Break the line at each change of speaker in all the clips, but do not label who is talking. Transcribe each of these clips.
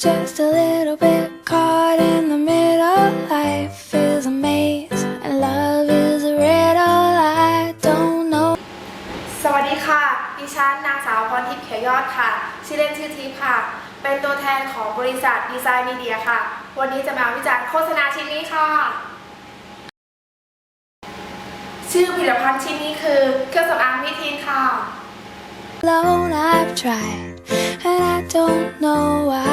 just a little bit caught in the middle. Life is a maze and love is a riddle. I don't know.
สวัสดีค่ะ ดิฉันนางสาวพรทิพย์เขียวยอดค่ะ ชื่อเล่นชื่อทิพย์ค่ะ เป็นตัวแทนของบริษัทดีไซน์มีเดียค่ะ วันนี้จะมาวิจารณ์โฆษณาชิ้นนี้ค่ะ ชื่อผลิตภัณฑ์ชิ้นนี้คือเครื่องสำอางมิทีนค่ะ
Alone I've tried and I don't know why.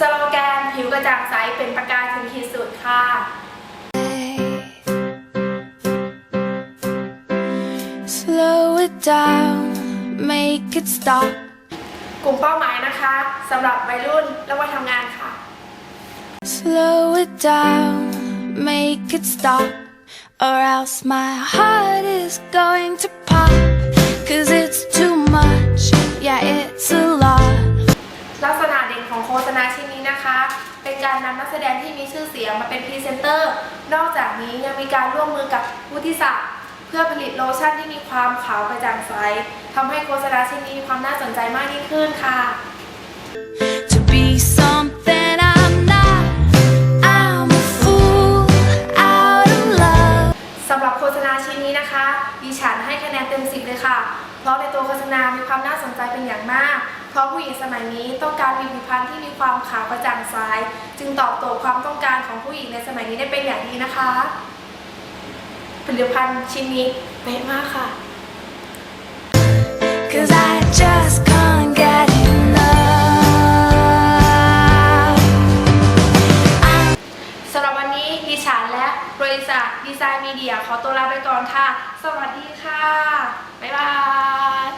สโลแกนผิวกระจ่างใสเป็นประกายถึงขีดสุดค่ะ
Slow it down, make it stop.
กลุ่มเป้าหมายนะคะสำหรับวัยรุ่นและวัยทำงานค่ะ
Slow it down, make it stop, or else my heart is going to
ชิ้นนี้นะคะ เป็นการนำนักแสดงที่มีชื่อเสียงมาเป็นพรีเซนเตอร์ นอกจากนี้ยังมีการร่วมมือกับวุฒิศักดิ์เพื่อผลิตโลชั่นที่มีความขาวกระจ่างใสทำให้โฆษณาชิ้นนี้มีความน่าสนใจมากยิ่งขึ้นค่ะ
To be something I'm not, I'm a fool out of love.
สำหรับโฆษณาชิ้นนี้นะคะดิฉันให้คะแนนเต็ม10เลยค่ะ เพราะในตัวโฆษณามีความน่าสนใจเป็นอย่างมาก เพราะผู้หญิงสมัยนี้ต้องการมีผิวพรรณที่มีความขาวกระจ่างใสจึงตอบโจทย์ความต้องการของผู้หญิงในสมัยนี้ได้เป็นอย่างดีนะคะ ผลิตภัณฑ์ชิ้นนี้เป๊ะมากค่ะ
Cause I just can't get enough.
สำหรับวันนี้ดิฉันและบริษัทดีไซน์มีเดียขอตัวลาไปก่อนค่ะ สวัสดีค่ะ บ๊ายบาย